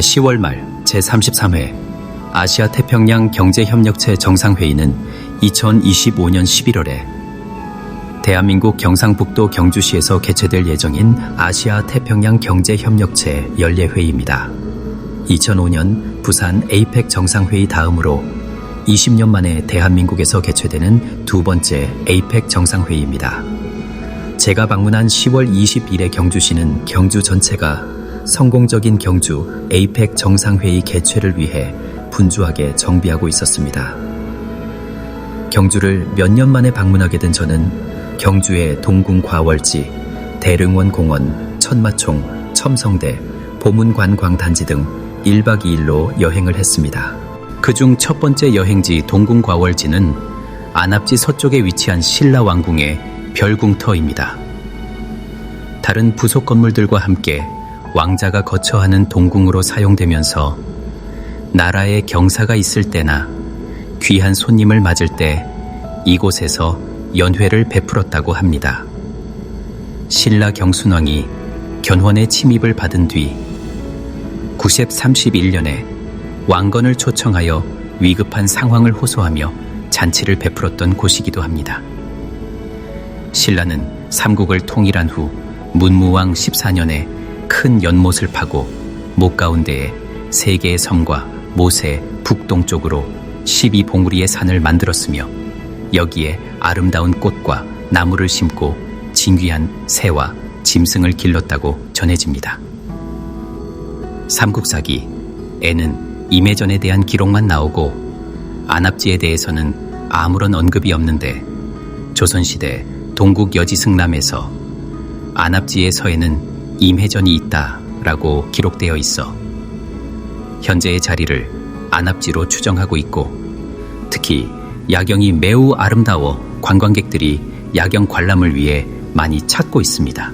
10월 말 제33회 아시아 태평양 경제협력체 정상회의는 2025년 11월에 대한민국 경상북도 경주시에서 개최될 예정인 아시아 태평양 경제협력체 연례회의입니다. 2005년 부산 에이펙 정상회의 다음으로 20년 만에 대한민국에서 개최되는 두 번째 에이펙 정상회의입니다. 제가 방문한 10월 20일의 경주시는 경주 전체가 성공적인 경주 에이펙 정상회의 개최를 위해 분주하게 정비하고 있었습니다. 경주를 몇 년 만에 방문하게 된 저는 경주의 동궁 과월지, 대릉원 공원, 천마총, 첨성대, 보문관 광단지 등 1박 2일로 여행을 했습니다. 그중 첫 번째 여행지 동궁 과월지는 안압지 서쪽에 위치한 신라 왕궁의 별궁터입니다. 다른 부속 건물들과 함께 왕자가 거처하는 동궁으로 사용되면서 나라에 경사가 있을 때나 귀한 손님을 맞을 때 이곳에서 연회를 베풀었다고 합니다. 신라 경순왕이 견훤의 침입을 받은 뒤 931년에 왕건을 초청하여 위급한 상황을 호소하며 잔치를 베풀었던 곳이기도 합니다. 신라는 삼국을 통일한 후 문무왕 14년에 큰 연못을 파고 목 가운데에 세 개의 섬과 모세 북동쪽으로 12봉우리의 산을 만들었으며 여기에 아름다운 꽃과 나무를 심고 진귀한 새와 짐승을 길렀다고 전해집니다. 삼국사기 에는 임해전에 대한 기록만 나오고 안압지에 대해서는 아무런 언급이 없는데 조선시대 동국 여지승남에서 안압지의 서에는 임해전이 있다라고 기록되어 있어 현재의 자리를 안압지로 추정하고 있고 특히 야경이 매우 아름다워 관광객들이 야경 관람을 위해 많이 찾고 있습니다.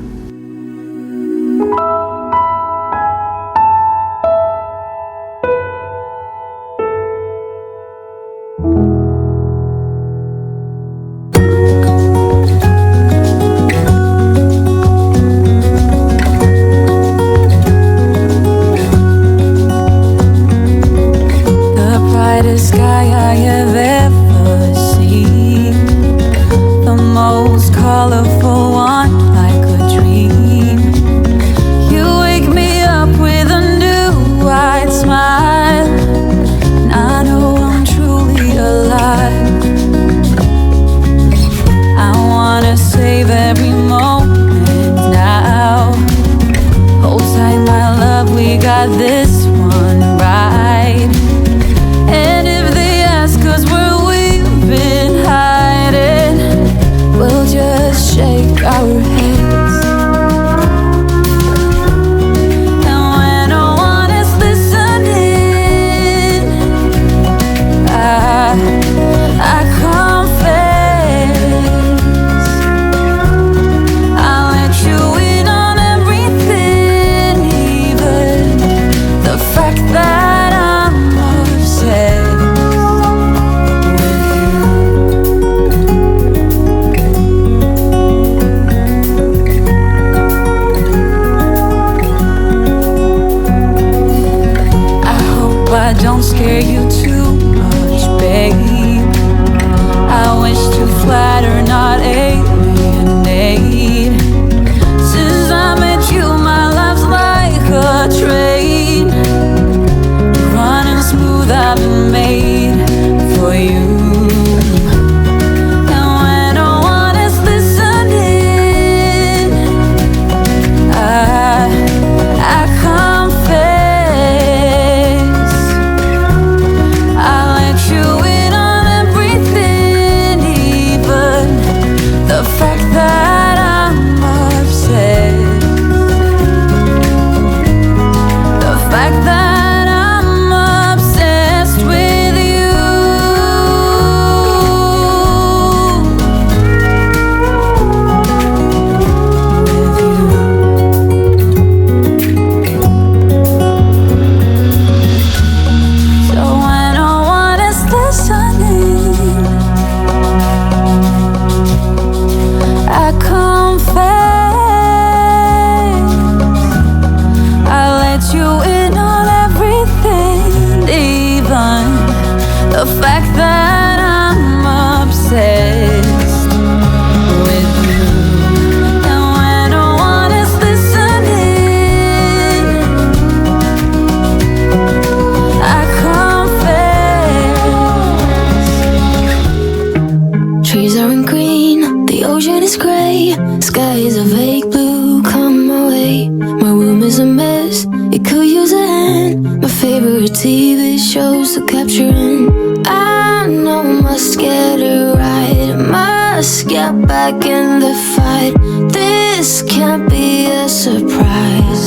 Shows to capture in. I know must get it right. Must get back in the fight. This can't be a surprise.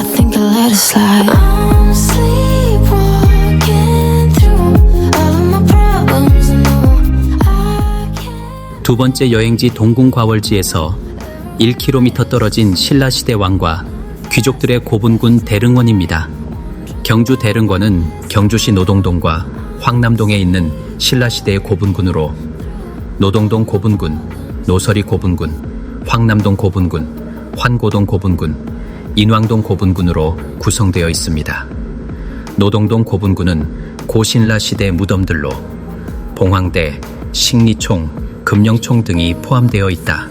I think I let it slide. I'm sleepwalking through all of my problems. No, I can't. 두 번째 여행지 동궁과월지에서 1km 떨어진 신라시대 왕과 귀족들의 고분군 대릉원입니다. 경주 대릉원은 경주시 노동동과 황남동에 있는 신라시대의 고분군으로 노동동 고분군, 노서리 고분군, 황남동 고분군, 환고동 고분군, 인왕동 고분군으로 구성되어 있습니다. 노동동 고분군은 고신라 시대 무덤들로 봉황대, 식리총, 금령총 등이 포함되어 있다.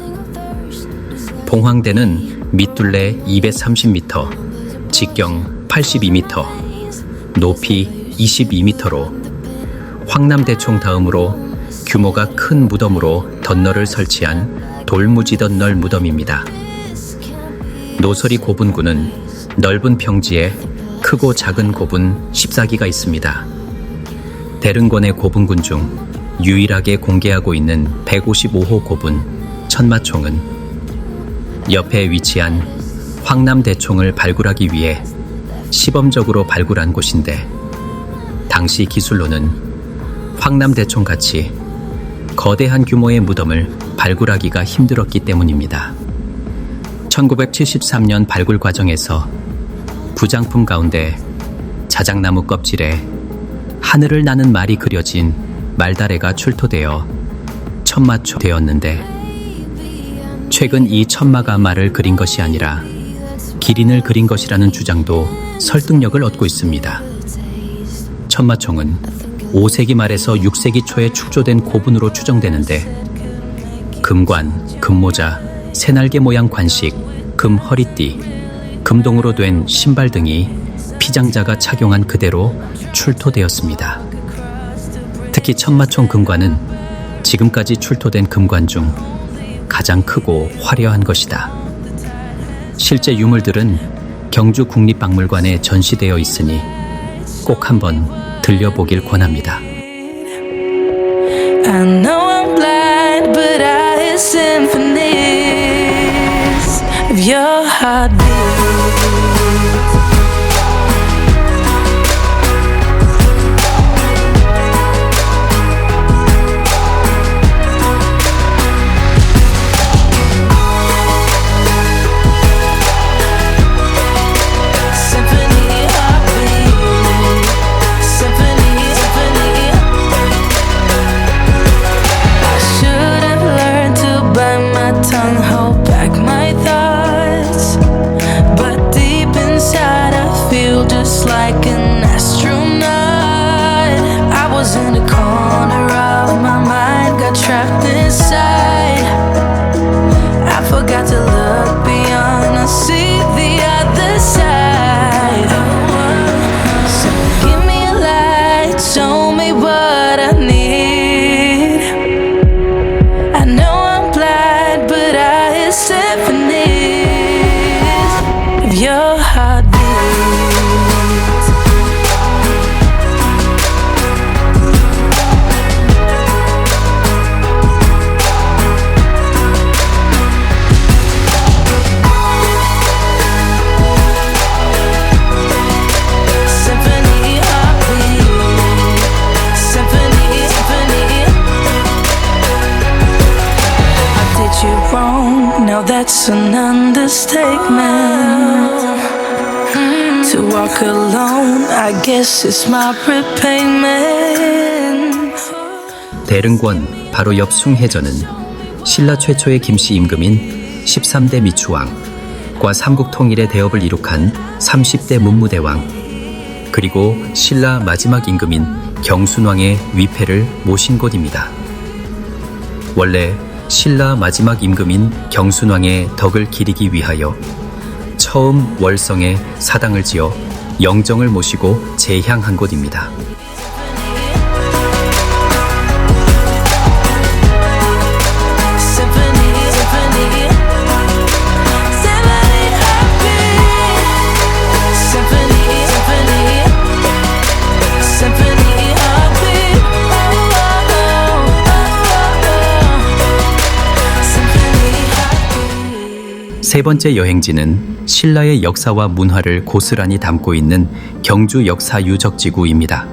봉황대는 밑둘레 230m, 직경 82m, 높이 22m로 황남대총 다음으로 규모가 큰 무덤으로 덧널을 설치한 돌무지 덧널 무덤입니다. 노설이 고분군은 넓은 평지에 크고 작은 고분 14기가 있습니다. 대릉권의 고분군 중 유일하게 공개하고 있는 155호 고분 천마총은 옆에 위치한 황남대총을 발굴하기 위해 시범적으로 발굴한 곳인데 당시 기술로는 황남대총 같이 거대한 규모의 무덤을 발굴하기가 힘들었기 때문입니다. 1973년 발굴 과정에서 구장품 가운데 자작나무 껍질에 하늘을 나는 말이 그려진 말다래가 출토되어 천마초 되었는데 최근 이 천마가 말을 그린 것이 아니라 기린을 그린 것이라는 주장도 설득력을 얻고 있습니다. 천마총은 5세기 말에서 6세기 초에 축조된 고분으로 추정되는데 금관, 금모자, 새날개 모양 관식, 금 허리띠, 금동으로 된 신발 등이 피장자가 착용한 그대로 출토되었습니다. 특히 천마총 금관은 지금까지 출토된 금관 중 가장 크고 화려한 것이다. 실제 유물들은 경주 국립박물관에 전시되어 있으니 꼭 한번 들려보길 권합니다. I know I'm blind, but I hear symphonies of your heartbeat. Inside. 대릉권 바로 옆 숭해전은 신라 최초의 김씨 임금인 13대 미추왕과 삼국 통일의 대업을 이룩한 30대 문무대왕 그리고 신라 마지막 임금인 경순왕의 위패를 모신 곳입니다. 원래 신라 마지막 임금인 경순왕의 덕을 기리기 위하여 처음 월성에 사당을 지어 영정을 모시고 제향한 곳입니다. 세 번째 여행지는 신라의 역사와 문화를 고스란히 담고 있는 경주 역사유적지구입니다.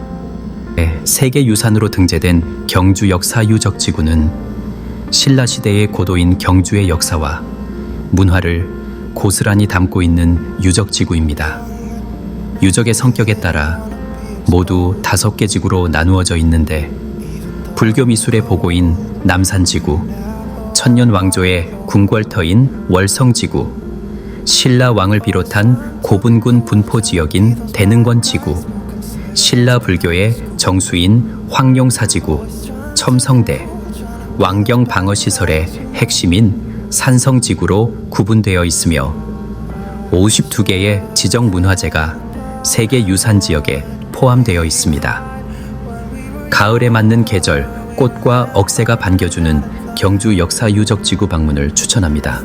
네, 세계유산으로 등재된 경주 역사유적지구는 신라 시대의 고도인 경주의 역사와 문화를 고스란히 담고 있는 유적지구입니다. 유적의 성격에 따라 모두 다섯 개 지구로 나누어져 있는데 불교 미술의 보고인 남산지구, 천년 왕조의 궁궐터인 월성지구, 신라 왕을 비롯한 고분군 분포 지역인 대능권 지구, 신라 불교의 정수인 황룡사지구, 첨성대, 왕경 방어 시설의 핵심인 산성지구로 구분되어 있으며 52개의 지정 문화재가 세계 유산 지역에 포함되어 있습니다. 가을에 맞는 계절, 꽃과 억새가 반겨주는 경주 역사 유적 지구 방문을 추천합니다.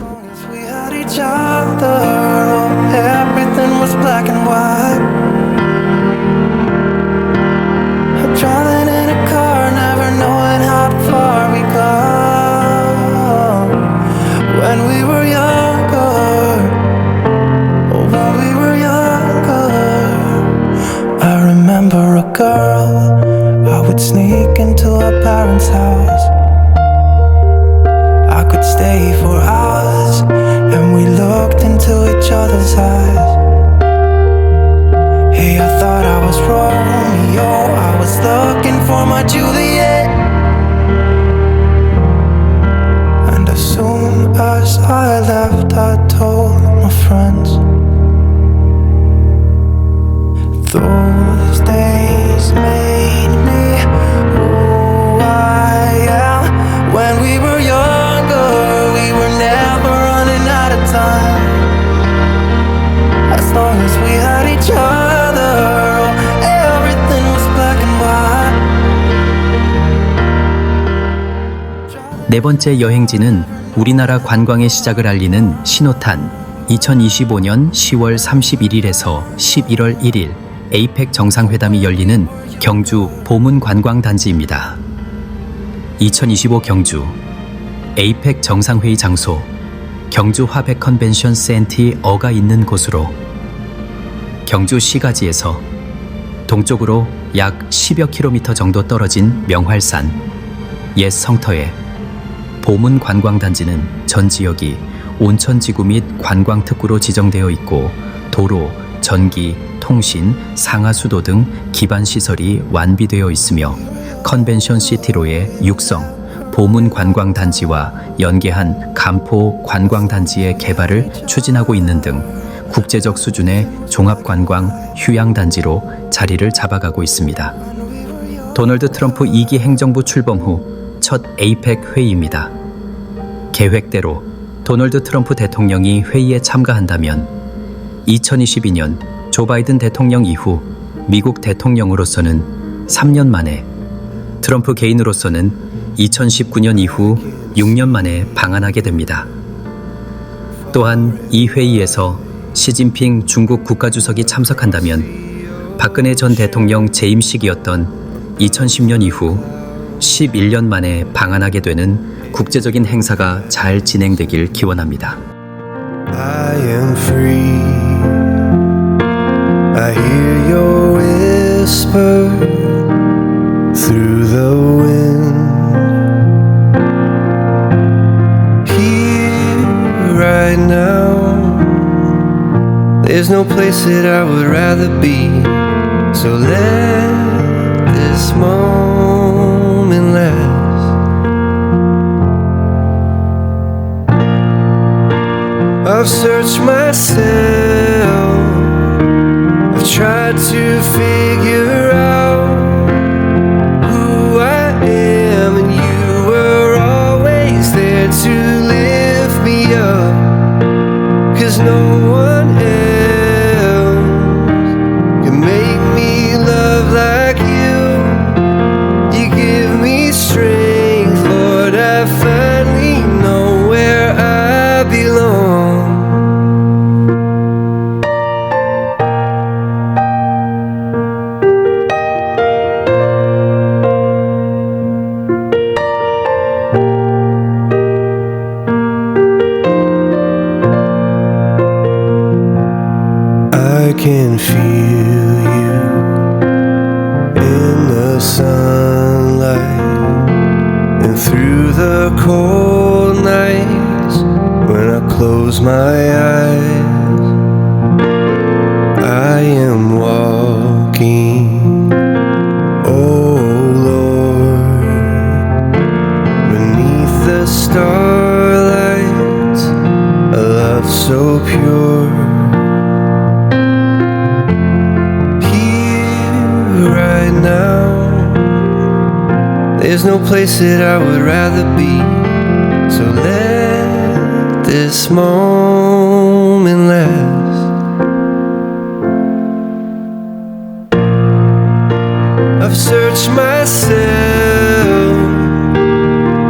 inside. Long as we had each other, everything was black and white. 네 번째 여행지는 우리나라 관광의 시작을 알리는 신호탄 2025년 10월 31일에서 11월 1일 에이펙 정상회담이 열리는 경주 보문 관광단지입니다. 2025 경주 에이펙 정상회의 장소 경주 화백 컨벤션 센티 어가 있는 곳으로 경주 시가지에서 동쪽으로 약 10여 킬로미터 정도 떨어진 명활산 옛 성터에 보문 관광단지는 전 지역이 온천지구 및 관광특구로 지정되어 있고 도로, 전기, 통신, 상하수도 등 기반 시설이 완비되어 있으며 컨벤션 시티로의 육성, 보문 관광단지와 연계한 간포 관광단지의 개발을 추진하고 있는 등 국제적 수준의 종합관광 휴양단지로 자리를 잡아가고 있습니다. 도널드 트럼프 2기 행정부 출범 후 첫 에이펙 회의입니다. 계획대로 도널드 트럼프 대통령이 회의에 참가한다면 2022년 조 바이든 대통령 이후 미국 대통령으로서는 3년 만에 트럼프 개인으로서는 2019년 이후 6년 만에 방한하게 됩니다. 또한 이 회의에서 시진핑 중국 국가주석이 참석한다면 박근혜 전 대통령 재임식이었던 2010년 이후 11년 만에 방한하게 되는 국제적인 행사가 잘 진행되길 기원합니다. I there's no place that I would rather be. So let this moment last. I've searched myself. I've tried to figure out who no place that I would rather be. So let this moment last. I've searched myself.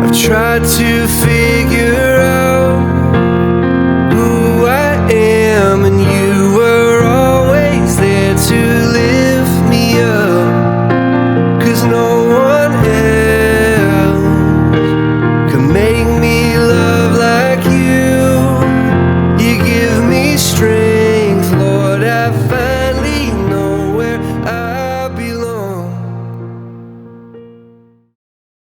I've tried to figure